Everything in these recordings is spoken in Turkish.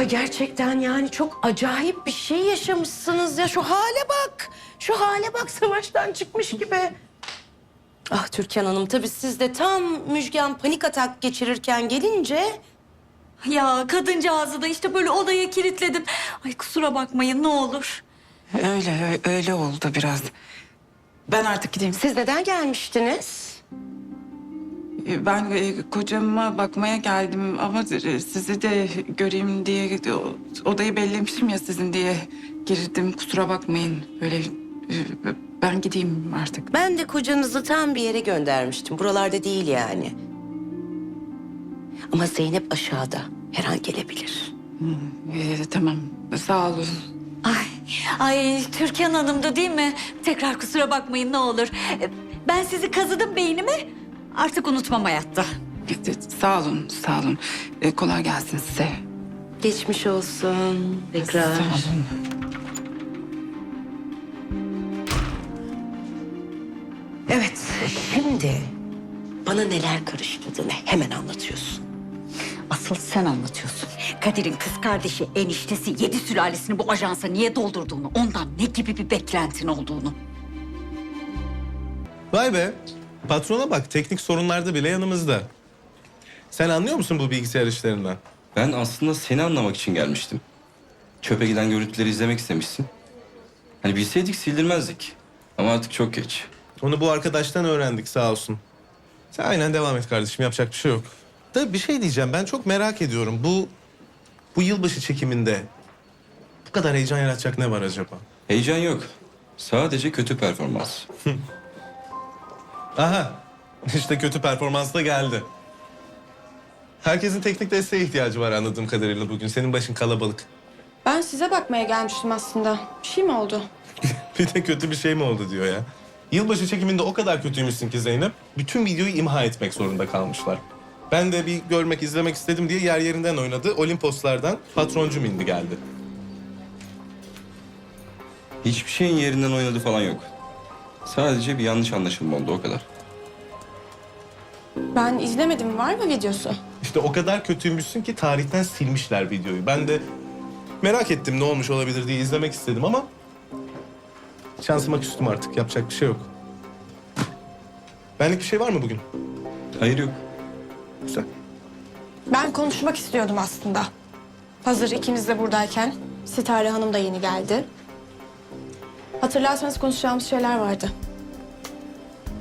Ay gerçekten yani çok acayip bir şey yaşamışsınız ya. Şu hale bak. Şu hale bak savaştan çıkmış gibi. Ah Türkan Hanım tabii siz de tam Müjgan panik atak geçirirken gelince... Ya kadıncağızı da işte böyle odaya kilitledim. Ay kusura bakmayın ne olur. Öyle öyle oldu biraz. Ben artık gideyim. Siz neden gelmiştiniz? Ben e, kocama bakmaya geldim ama sizi de göreyim diye o- odayı bellemişim ya sizin diye girdim. Kusura bakmayın. Böyle e, ben gideyim artık. Ben de kocanızı tam bir yere göndermiştim. Buralarda değil yani. Ama Zeynep aşağıda. Her an gelebilir. E, tamam. Sağ olun. Ay, ay Türkan Hanım da değil mi? Tekrar kusura bakmayın ne olur. E, Ben sizi kazıdım beynime. Artık unutmam hayatta. Sağ olun, sağ olun. E, kolay gelsin size. Geçmiş olsun. Tekrar. Sağ olun. Evet, şimdi bana neler karıştırdığını hemen anlatıyorsun. Asıl sen anlatıyorsun. Kadir'in kız kardeşi, eniştesi, yedi sülalesini bu ajansa niye doldurduğunu, ondan ne gibi bir beklentin olduğunu. Vay be. Patrona bak teknik sorunlarda bile yanımızda. Sen anlıyor musun bu bilgisayar işlerinden? Ben aslında seni anlamak için gelmiştim. Çöpe giden görüntüleri izlemek istemişsin. Hani bilseydik sildirmezdik. Ama artık çok geç. Onu bu arkadaştan öğrendik sağ olsun. Sen aynen devam et kardeşim yapacak bir şey yok. Tabii bir şey diyeceğim ben çok merak ediyorum. Bu bu yılbaşı çekiminde bu kadar heyecan yaratacak ne var acaba? Heyecan yok. Sadece kötü performans. Aha işte kötü performans da geldi. Herkesin teknik desteğe ihtiyacı var anladığım kadarıyla bugün. Senin başın kalabalık. Ben size bakmaya gelmiştim aslında. Bir şey mi oldu? Bir de kötü bir şey mi oldu diyor ya. Yılbaşı çekiminde o kadar kötüymüşsün ki Zeynep. Bütün videoyu imha etmek zorunda kalmışlar. Ben de bir görmek, izlemek istedim diye yer yerinden oynadı. Olimposlardan patroncum indi geldi. Hiçbir şeyin yerinden oynadı falan yok. Sadece bir yanlış anlaşılma oldu o kadar. Ben izlemedim. Var mı videosu? İşte o kadar kötüymüşsün ki tarihten silmişler videoyu. Ben de merak ettim ne olmuş olabilir diye izlemek istedim ama... Şansıma küstüm artık. Yapacak bir şey yok. Benlik bir şey var mı bugün? Hayır yok. Güzel. Ben konuşmak istiyordum aslında. Hazır ikimiz de buradayken Sitare Hanım da yeni geldi. Hatırlarsanız konuşacağımız şeyler vardı.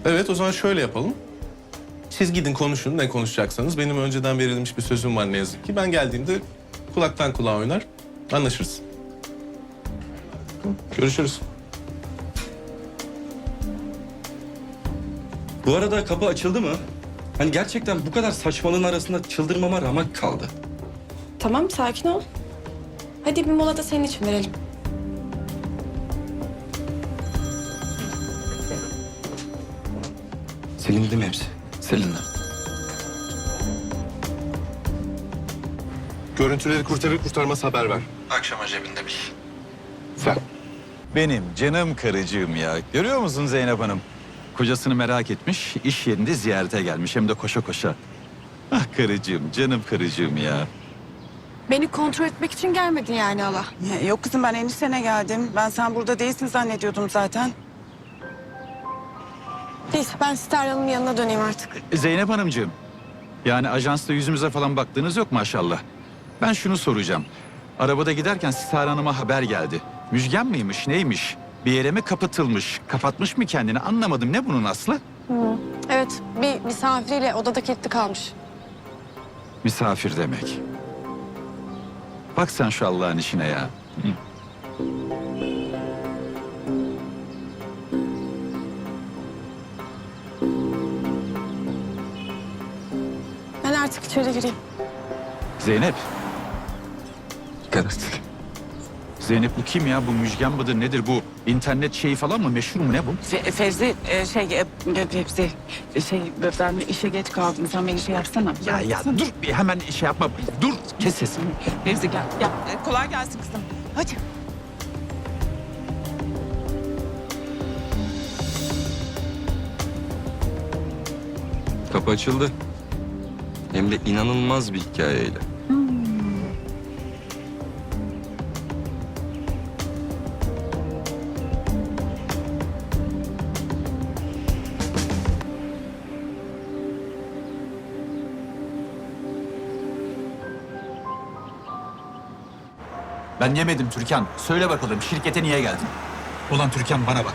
Evet o zaman şöyle yapalım. Siz gidin konuşun ne konuşacaksanız. Benim önceden verilmiş bir sözüm var ne yazık ki. Ben geldiğimde kulaktan kulağa oynar. Anlaşırız. Görüşürüz. Bu arada kapı açıldı mı? Hani gerçekten bu kadar saçmalığın arasında çıldırmama ramak kaldı. Tamam sakin ol. Hadi bir mola da senin için verelim. Silindi mi hepsi? Silindi. Görüntüleri kurtarır kurtarmaz haber ver. Akşama cebinde bil. Sen. Benim canım karıcığım ya. Görüyor musun Zeynep Hanım? Kocasını merak etmiş, iş yerinde ziyarete gelmiş hem de koşa koşa. Ah karıcığım, canım karıcığım ya. Beni kontrol etmek için gelmedin yani Allah. Ya, Yok kızım ben eniştene geldim. Ben sen burada değilsin zannediyordum zaten. Neyse ben Sitare Hanım'ın yanına döneyim artık. Zeynep Hanımcığım, yani ajansta yüzümüze falan baktığınız yok maşallah. Ben şunu soracağım. Arabada giderken Sitare Hanım'a haber geldi. Müjgan mıymış, neymiş? Bir yere mi kapatılmış, kapatmış mı kendini anlamadım. Ne bunun aslı? Evet bir misafiriyle odada kilitli kalmış. Misafir demek. Bak sen şu Allah'ın işine ya. Hı. Artık içeri gireyim. Zeynep. Dikkat et. Zeynep bu kim ya? Bu müjgan mıdır nedir bu? İnternet şeyi falan mı? Meşhur mu ne bu? Fe- Fevzi e, şey e, e, Fevzi e, şey ben işe geç kaldım. Sen beni şey yapsana. Ya ya dur bir hemen şey yapma. Dur kes sesini. Fevzi gel. gel. E, kolay gelsin kızım. Hadi. Kapı açıldı. Hem de inanılmaz bir hikayeyle. Ben yemedim Türkan. Söyle bakalım şirkete niye geldin? Ulan Türkan bana bak.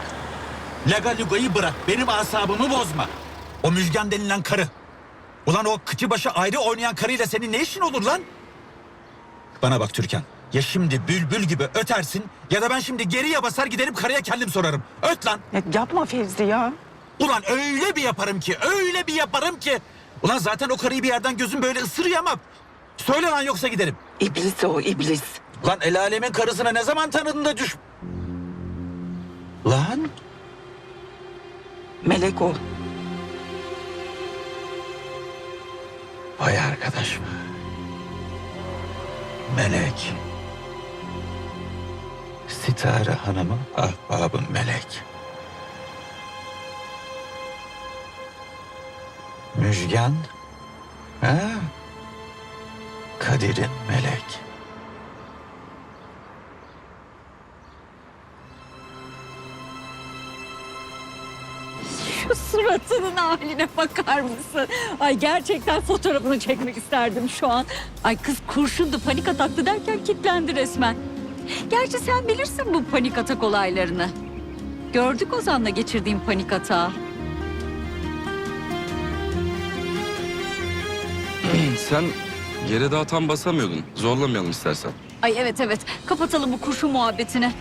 Laga lugayı bırak. Benim asabımı bozma. O müjgan denilen karı Ulan o kıçı başı ayrı oynayan karıyla senin ne işin olur lan? Bana bak Türkan. Ya şimdi bülbül gibi ötersin ya da ben şimdi geriye basar giderim karıya kendim sorarım. Öt lan. Ya yapma Fevzi ya. Ulan öyle bir yaparım ki, öyle bir yaparım ki. Ulan zaten o karıyı bir yerden gözüm böyle ısırıyor ama. Söyle lan yoksa giderim. İblis o iblis. Lan el alemin karısına ne zaman tanıdın da düş... Lan Melek o. vay arkadaş. Melek. Sitare Hanım'ın ahbabım Melek. Müjgan. Ha? Kadir'in Melek. Şu suratının haline bakar mısın? Ay gerçekten fotoğrafını çekmek isterdim şu an. Ay kız kurşundu panik ataktı derken kilitlendi resmen. Gerçi sen bilirsin bu panik atak olaylarını. Gördük Ozan'la geçirdiğim panik atağı. Sen yere daha tam basamıyordun. Zorlamayalım istersen. Ay evet evet kapatalım bu kurşun muhabbetini.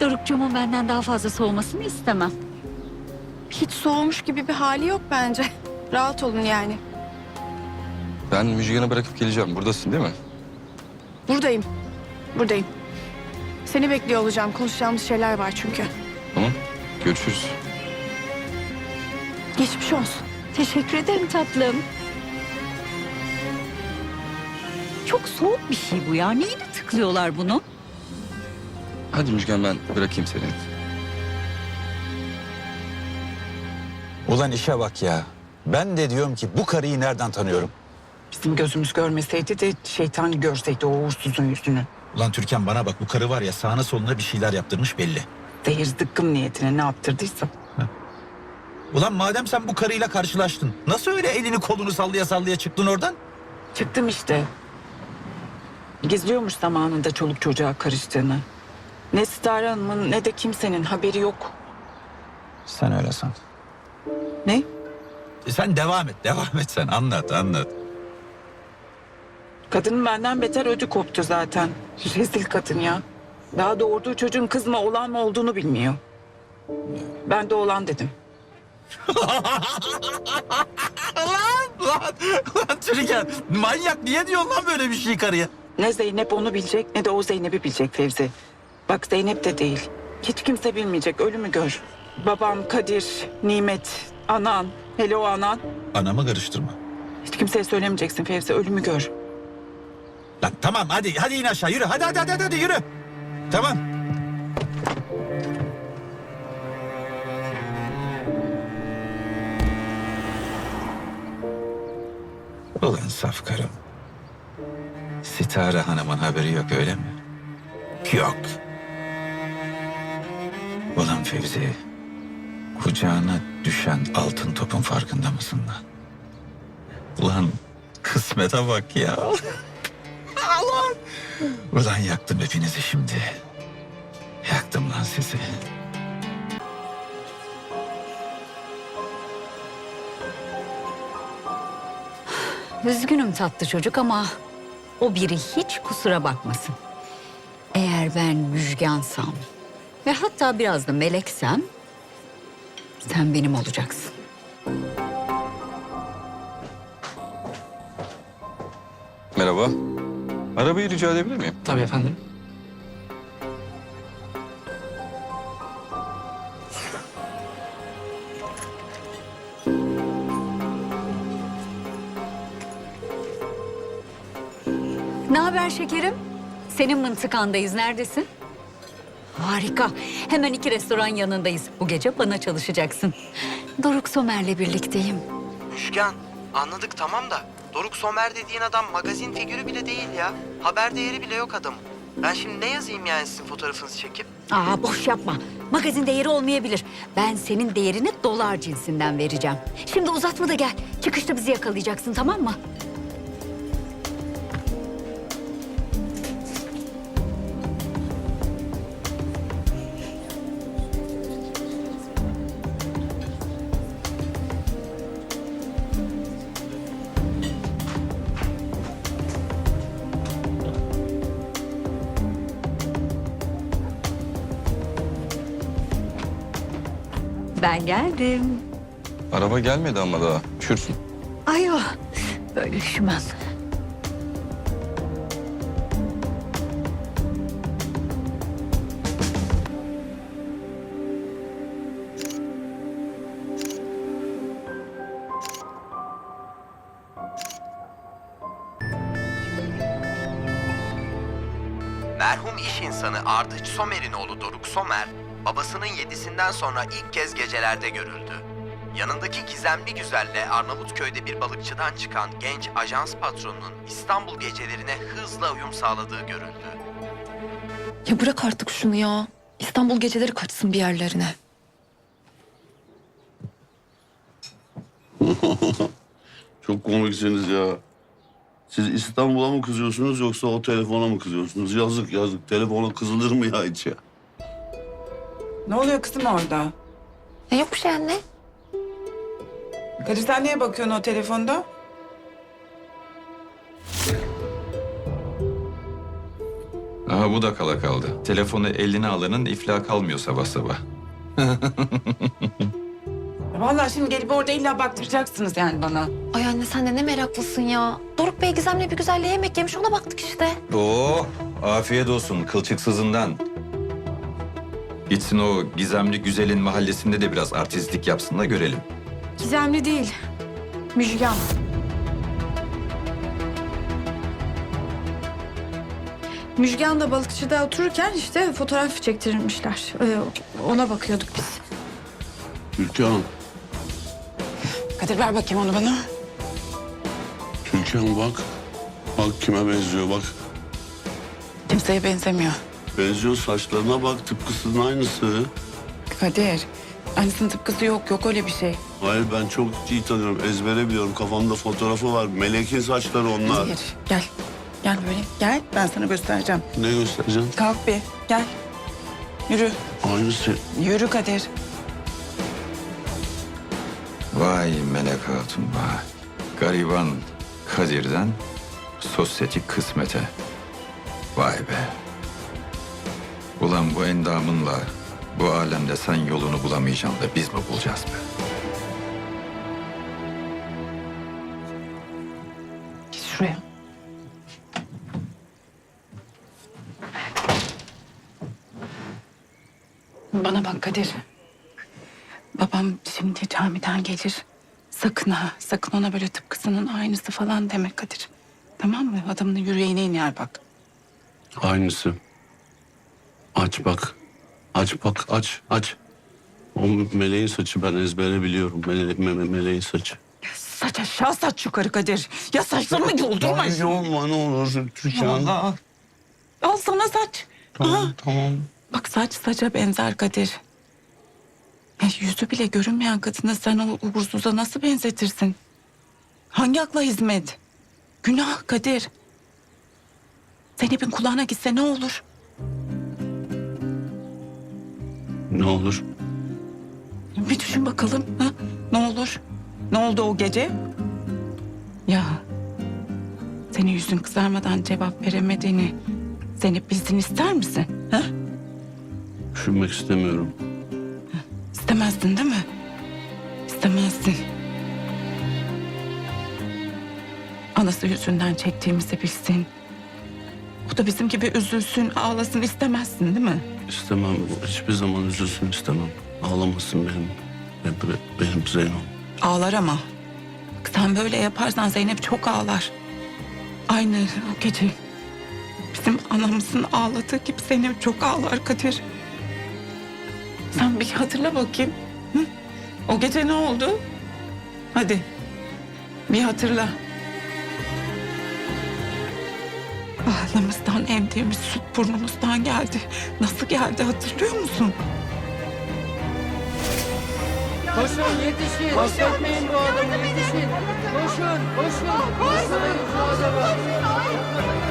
Dorukcuğumun benden daha fazla soğumasını istemem. Hiç soğumuş gibi bir hali yok bence. Rahat olun yani. Ben Müjgan'ı bırakıp geleceğim. Buradasın değil mi? Buradayım. Buradayım. Seni bekliyor olacağım. Konuşacağımız şeyler var çünkü. Tamam. Görüşürüz. Geçmiş olsun. Teşekkür ederim tatlım. Çok soğuk bir şey bu ya. Neyine tıklıyorlar bunu? Hadi Müjgan ben bırakayım seni. Ulan işe bak ya. Ben de diyorum ki bu karıyı nereden tanıyorum? Bizim gözümüz görmeseydi de şeytan görseydi o uğursuzun yüzünü. Ulan Türkan bana bak bu karı var ya sağına soluna bir şeyler yaptırmış belli. Zehir zıkkım niyetine ne yaptırdıysa. Ulan madem sen bu karıyla karşılaştın nasıl öyle elini kolunu sallaya sallaya çıktın oradan? Çıktım işte. Gizliyormuş zamanında çoluk çocuğa karıştığını. Ne Sitare Hanım'ın ne de kimsenin haberi yok. Sen öyle san. Ne? E sen devam et devam et sen anlat anlat. Kadının benden beter ödü koptu zaten. Rezil kadın ya. Daha doğurduğu çocuğun kız mı oğlan mı olduğunu bilmiyor. Ben de oğlan dedim. Lan, lan Türkan manyak niye diyorsun lan böyle bir şey karıya? Ne Zeynep onu bilecek ne de o Zeynep'i bilecek Fevzi. Bak Zeynep de değil. Hiç kimse bilmeyecek ölümü gör. Babam, Kadir, Nimet, anan, hele o anan. Anamı karıştırma. Hiç kimseye söylemeyeceksin Fevzi ölümü gör. Lan tamam hadi hadi in aşağı yürü hadi hadi hadi, hadi yürü. Tamam. Ulan saf karım. Sitare Hanım'ın haberi yok öyle mi? Yok. Ulan Fevzi. Kucağına düşen altın topun farkında mısın lan? Ulan kısmete bak ya. Allah! Ulan yaktım hepinizi şimdi. Yaktım lan sizi. Üzgünüm tatlı çocuk ama o biri hiç kusura bakmasın. Eğer ben müjgansam ve hatta biraz da meleksem sen benim olacaksın. Merhaba. Arabayı rica edebilir miyim? Tabii efendim. Ne haber şekerim? Senin mıntıkandayız. Neredesin? Harika. Hemen iki restoran yanındayız. Bu gece bana çalışacaksın. Doruk Somer'le birlikteyim. Müjgan anladık tamam da Doruk Somer dediğin adam magazin figürü bile değil ya. Haber değeri bile yok adamın. Ben şimdi ne yazayım yani sizin fotoğrafınızı çekip? Aa boş yapma. Magazin değeri olmayabilir. Ben senin değerini dolar cinsinden vereceğim. Şimdi uzatma da gel. Çıkışta bizi yakalayacaksın tamam mı? Ben geldim. Araba gelmedi ama daha. Üşürsün. Ay yok. Böyle üşümem. Merhum iş insanı Ardıç Somer'in oğlu Doruk Somer, babasının yedisinden sonra ilk kez gecelerde görüldü. Yanındaki gizemli güzelle Arnavutköy'de bir balıkçıdan çıkan genç ajans patronunun İstanbul gecelerine hızla uyum sağladığı görüldü. Ya bırak artık şunu ya. İstanbul geceleri kaçsın bir yerlerine. Çok komiksiniz ya. Siz İstanbul'a mı kızıyorsunuz yoksa o telefona mı kızıyorsunuz? Yazık yazık. Telefona kızılır mı ya hiç ya? Ne oluyor kızım orada? Ne yok bir şey anne. Kadir sen niye bakıyorsun o telefonda? Aha bu da kala kaldı. Telefonu eline alanın iflah kalmıyor sabah sabah. Vallahi şimdi gelip orada illa baktıracaksınız yani bana. Ay anne sen de ne meraklısın ya. Doruk Bey Gizem'le bir güzelle yemek yemiş ona baktık işte. Oo, afiyet olsun kılçıksızından. Gitsin o gizemli güzelin mahallesinde de biraz artistlik yapsın da görelim. Gizemli değil. Müjgan. Müjgan da balıkçıda otururken işte fotoğraf çektirilmişler. Ee, ona bakıyorduk biz. Türkan, Kadir ver bakayım onu bana. Türkan bak. Bak kime benziyor bak. Kimseye benzemiyor. Benziyor saçlarına bak tıpkısının aynısı. Kadir, aynısının tıpkısı yok. Yok öyle bir şey. Hayır ben çok iyi tanıyorum. Ezbere biliyorum. Kafamda fotoğrafı var. Melek'in saçları onlar. Hayır, gel. Gel böyle, gel. Ben sana göstereceğim. Ne göstereceğim? Kalk bir, gel. Yürü, Aynısı. yürü Kadir. Vay Melek Hatun vay. Gariban Kadir'den sosyetik kısmete. Vay be. Ulan bu endamınla bu alemde sen yolunu bulamayacaksın da biz mi bulacağız be? Git şuraya. Bana bak Kadir. Babam şimdi camiden gelir. Sakın ha, sakın ona böyle tıpkısının aynısı falan deme Kadir. Tamam mı? Adamın yüreğine iner bak. Aynısı. Aç bak. Aç bak aç aç. O meleğin saçı ben ezbere biliyorum. Mele, me- me- meleğin saçı. Saç aşağı saç yukarı Kadir. Ya saçlarımı yoldurma. Ay olma ne olur Türkan. Allah. Al sana saç. Tamam Aha. tamam. Bak saç saça benzer Kadir. Ya yüzü bile görünmeyen kadını sen o uğursuza nasıl benzetirsin? Hangi akla hizmet? Günah Kadir. Zeynep'in kulağına gitse ne olur? Ne olur? Bir düşün bakalım. Ha? Ne olur? Ne oldu o gece? Ya senin yüzün kızarmadan cevap veremediğini Zeynep bilsin ister misin? Ha? Düşünmek istemiyorum. İstemezdin değil mi? İstemezdin. Anası yüzünden çektiğimizi bilsin. Da bizim gibi üzülsün, ağlasın istemezsin değil mi? İstemem. Hiçbir zaman üzülsün istemem. Ağlamasın benim. Be- be- Benim Zeyno. Ağlar ama. Bak Sen böyle yaparsan Zeynep çok ağlar. Aynı o gece. Bizim anamızın ağladığı gibi Zeynep çok ağlar Kadir. Sen bir hatırla bakayım. Hı? O gece ne oldu? Hadi. Bir hatırla. Ağlamızdan emdiğimiz süt burnumuzdan geldi. Nasıl geldi hatırlıyor musun? Koşun yetişin. Bekletmeyin bu adamı yetişin. Koşun, koşun. Koşmayın şu adamı. O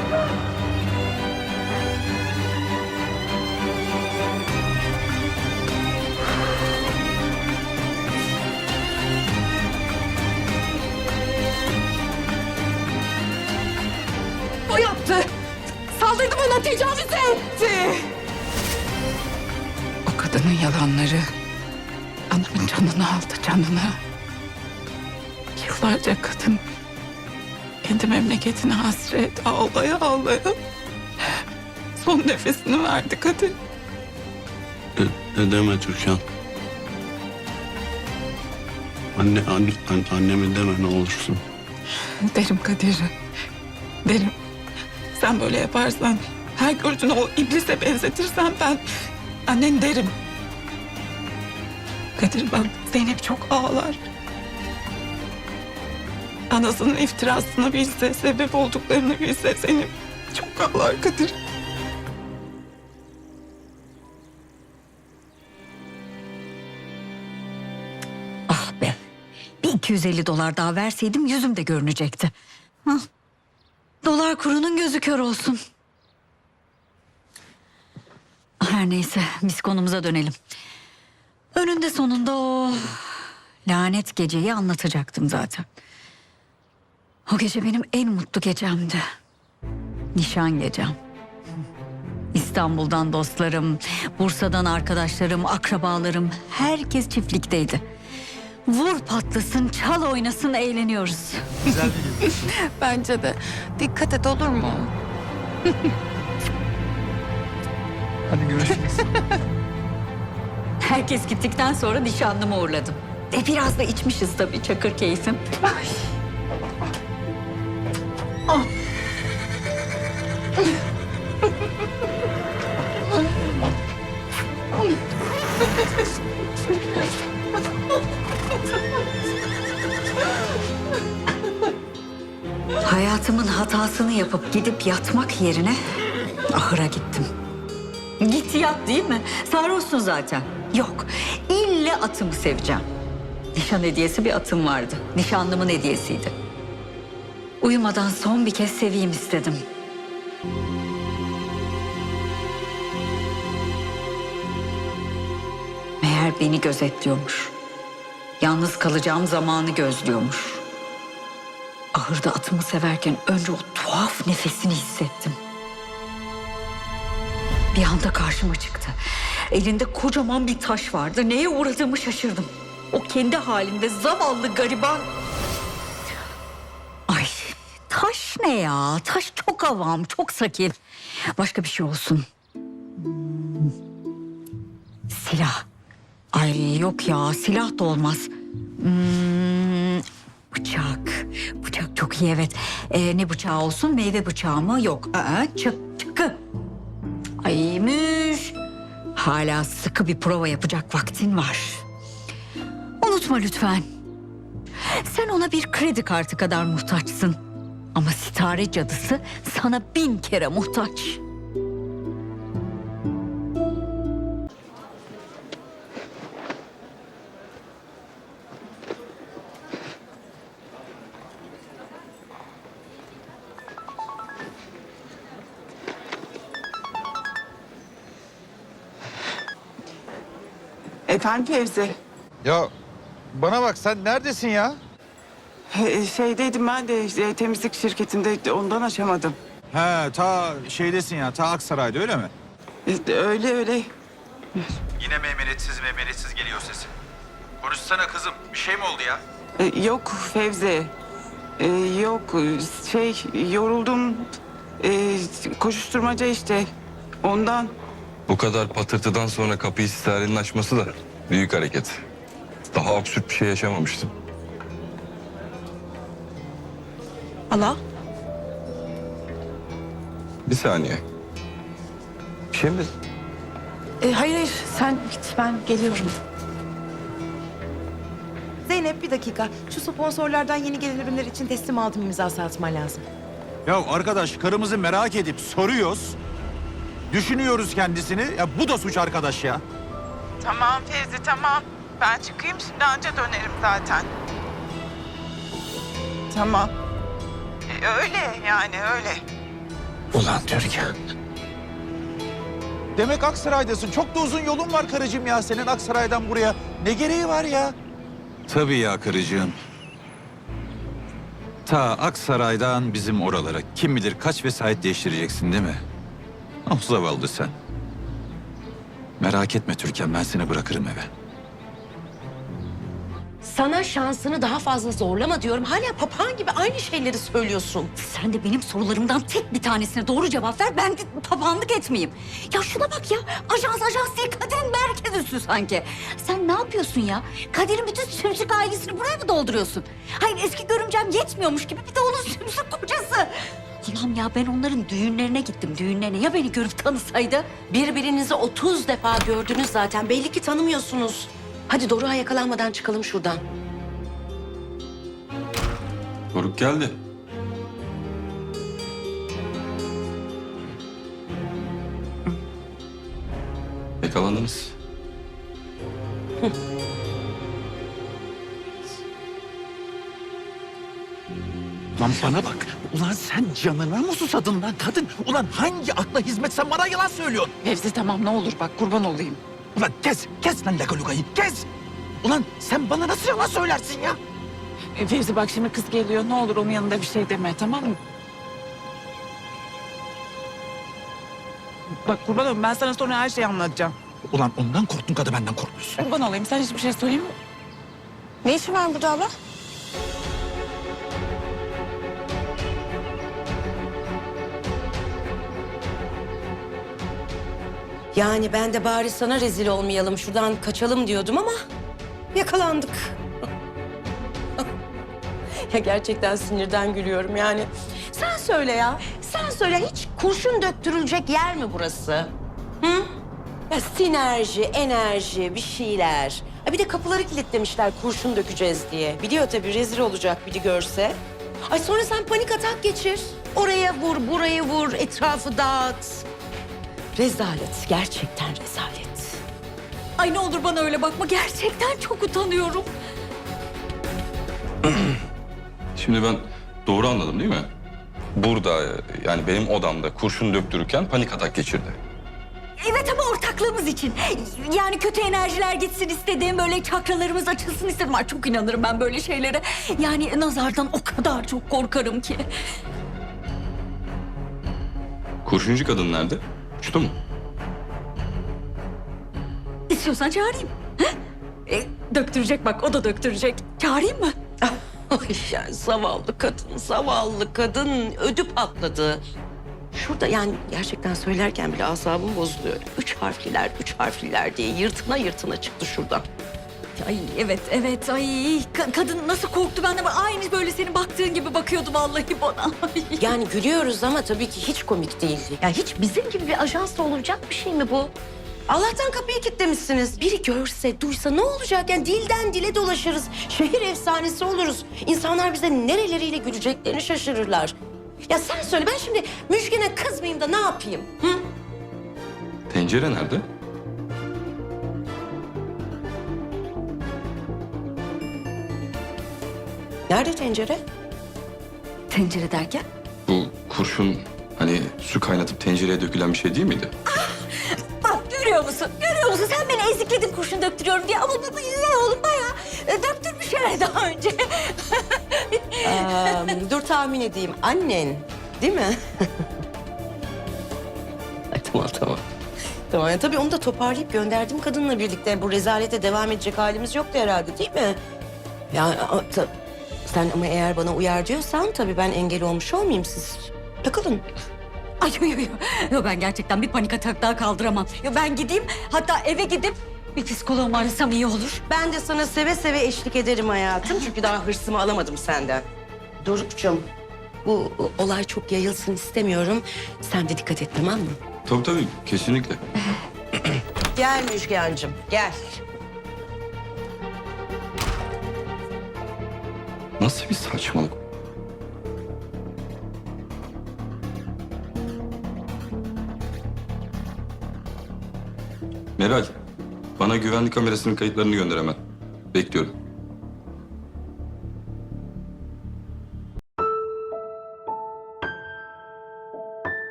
Saldırdı bana tecavüz etti. O kadının yalanları Anamın canını aldı canını. Yıllarca kadın kendi memleketine hasret ağlaya ağlaya son nefesini verdi kadın. De, de deme Türkan. Anne, anne, an- annemi deme ne olursun. Derim Kadir. Derim. Sen böyle yaparsan, her gördüğünü o iblise benzetirsen ben annen derim. Kadir bak Zeynep çok ağlar. Anasının iftirasını bilse, sebep olduklarını bilse Zeynep çok ağlar Kadir. Ah be. Bir 250 dolar daha verseydim yüzüm de görünecekti. Hah. Dolar kurunun gözü kör olsun. Her neyse biz konumuza dönelim. Önünde sonunda o lanet geceyi anlatacaktım zaten. O gece benim en mutlu gecemdi. Nişan gecem. İstanbul'dan dostlarım, Bursa'dan arkadaşlarım, akrabalarım herkes çiftlikteydi. Vur patlasın, çal oynasın, eğleniyoruz. Bence de. Dikkat et olur mu? Herkes gittikten sonra nişanlımı uğurladım. E biraz da içmişiz tabii çakır keyfim. Hayatımın hatasını yapıp gidip yatmak yerine ahıra gittim. Git yat değil mi? Sarhoşsun zaten. Yok. İlle atımı seveceğim. Nişan hediyesi bir atım vardı. Nişanlımın hediyesiydi. Uyumadan son bir kez seveyim istedim. Meğer beni gözetliyormuş. Yalnız kalacağım zamanı gözlüyormuş. Ahırda atımı severken önce o tuhaf nefesini hissettim. Bir anda karşıma çıktı. Elinde kocaman bir taş vardı. Neye uğradığımı şaşırdım. O kendi halinde zavallı gariban. Ay taş ne ya? Taş çok avam, çok sakil. Başka bir şey olsun. Silah. Ay yok ya silah da olmaz. Hmm, bıçak. Bıçak çok iyi evet. Ee, ne bıçağı olsun? Meyve bıçağı mı? Yok. Aa, çık, çıkı. Ay müş. Hala sıkı bir prova yapacak vaktin var. Unutma lütfen. Sen ona bir kredi kartı kadar muhtaçsın. Ama sitare cadısı sana bin kere muhtaç. Efendim Fevzi. Ya bana bak sen neredesin ya? Ee, Şeydeydim ben de e, temizlik şirketinde ondan açamadım. He ta şeydesin ya ta Aksaray'da öyle mi? Ee, Öyle öyle. Yine meymenetsiz meymenetsiz geliyor sesin. Konuşsana kızım bir şey mi oldu ya? Ee, Yok Fevzi. Ee, Yok şey yoruldum. Ee, Koşuşturmaca işte. Ondan. Bu kadar patırtıdan sonra kapıyı sitarenin açması da büyük hareket. Daha absürt bir şey yaşamamıştım. Allah. Bir saniye. Bir şey mi? E, hayır hayır sen git ben geliyorum. Zeynep bir dakika. Şu sponsorlardan yeni gelen ürünler için teslim aldım imzası atman lazım. Ya arkadaş karımızı merak edip soruyoruz. Düşünüyoruz kendisini. Ya bu da suç arkadaş ya. Tamam Fevzi tamam. Ben çıkayım şimdi anca dönerim zaten. Tamam. E, öyle yani öyle. Ulan Türkan. Demek Aksaray'dasın. Çok da uzun yolun var karıcığım ya senin Aksaray'dan buraya. Ne gereği var ya? Tabii ya karıcığım. Ta Aksaray'dan bizim oralara kim bilir kaç vesayet değiştireceksin değil mi? Ah zavallı sen. Merak etme Türkan ben seni bırakırım eve. Sana şansını daha fazla zorlama diyorum. Hala papağan gibi aynı şeyleri söylüyorsun. Sen de benim sorularımdan tek bir tanesine doğru cevap ver. Ben de papağanlık etmeyeyim. Ya şuna bak ya. Ajans ajans değil Kadir'in merkez üssü sanki. Sen ne yapıyorsun ya? Kadir'in bütün sümsük ailesini buraya mı dolduruyorsun? Hayır eski görümcem yetmiyormuş gibi bir de onun sümsük kocası. Ulan ya ben onların düğünlerine gittim düğünlerine. Ya beni görüp tanısaydı? Birbirinizi 30 defa gördünüz zaten. Belli ki tanımıyorsunuz. Hadi Doruk'a yakalanmadan çıkalım şuradan. Doruk geldi. Yakalandınız. Lan bana bak. Ulan sen canına mı susadın lan kadın? Ulan hangi akla hizmet sen bana yalan söylüyorsun? Fevzi tamam ne olur bak kurban olayım. Ulan kes, kes lan lakalugayı, kes! Ulan sen bana nasıl yalan söylersin ya? E, Fevzi bak şimdi kız geliyor ne olur onun yanında bir şey deme tamam mı? Bak kurban olayım ben sana sonra her şeyi anlatacağım. Ulan ondan korktun kadın benden korkmuyorsun. Kurban olayım sen hiçbir şey söyleyeyim mi? Ne işi var burada abla? Yani ben de bari sana rezil olmayalım, şuradan kaçalım diyordum ama yakalandık. ya gerçekten sinirden gülüyorum yani. Sen söyle ya, sen söyle hiç kurşun döktürülecek yer mi burası? Hı? Ya sinerji, enerji, bir şeyler. Ha bir de kapıları kilitlemişler kurşun dökeceğiz diye. Biliyor tabii rezil olacak biri görse. Ay sonra sen panik atak geçir. Oraya vur, buraya vur, etrafı dağıt. Rezalet, gerçekten rezalet. Ay ne olur bana öyle bakma. Gerçekten çok utanıyorum. Şimdi ben doğru anladım değil mi? Burada yani benim odamda kurşun döktürürken panik atak geçirdi. Evet ama ortaklığımız için. Yani kötü enerjiler gitsin istedim. Böyle çakralarımız açılsın istedim. Ay çok inanırım ben böyle şeylere. Yani nazardan o kadar çok korkarım ki. Kurşuncu kadın nerede? Uçtu mu? İstiyorsan çağırayım. Hı? E, döktürecek bak o da döktürecek. Çağırayım mı? Ay ya zavallı kadın, zavallı kadın ödü patladı. Şurada yani gerçekten söylerken bile asabım bozuluyor. Üç harfliler, üç harfliler diye yırtına yırtına çıktı şuradan. Ay evet evet ay Ka- kadın nasıl korktu ben de aynı böyle senin baktığın gibi bakıyordu vallahi bana. Ay. Yani gülüyoruz ama tabii ki hiç komik değil. Ya hiç bizim gibi bir ajansla olacak bir şey mi bu? Allah'tan kapıyı kilitlemişsiniz. Biri görse, duysa ne olacak? Yani dilden dile dolaşırız. Şehir efsanesi oluruz. İnsanlar bize nereleriyle güleceklerini şaşırırlar. Ya sen söyle ben şimdi Müjgan'a kızmayayım da ne yapayım? Hı? Tencere nerede? Nerede tencere? Tencere derken? Bu kurşun hani su kaynatıp tencereye dökülen bir şey değil miydi? Bak görüyor musun? Görüyor musun? Sen beni ezikledin kurşun döktürüyorum diye. Ama bu bu ne oğlum bayağı e, döktürmüş yani daha önce. Ee, dur tahmin edeyim. Annen değil mi? Ay, tamam tamam. Tamam ya tabii onu da toparlayıp gönderdim kadınla birlikte. Bu rezalete devam edecek halimiz yoktu herhalde değil mi? Ya a- ta- sen ama eğer bana uyar diyorsan tabii ben engel olmuş olmayayım siz. Takılın. Ay yo yo yo. Yo ben gerçekten bir panik atak daha kaldıramam. Yo ben gideyim hatta eve gidip bir psikoloğumu arasam iyi olur. Ben de sana seve seve eşlik ederim hayatım. Çünkü daha hırsımı alamadım senden. Doruk'cum bu olay çok yayılsın istemiyorum. Sen de dikkat et tamam mı? Tabii tabii kesinlikle. Gel Müjgancığım gel. Nasıl bir saçmalık? Meral, bana güvenlik kamerasının kayıtlarını gönder hemen. Bekliyorum.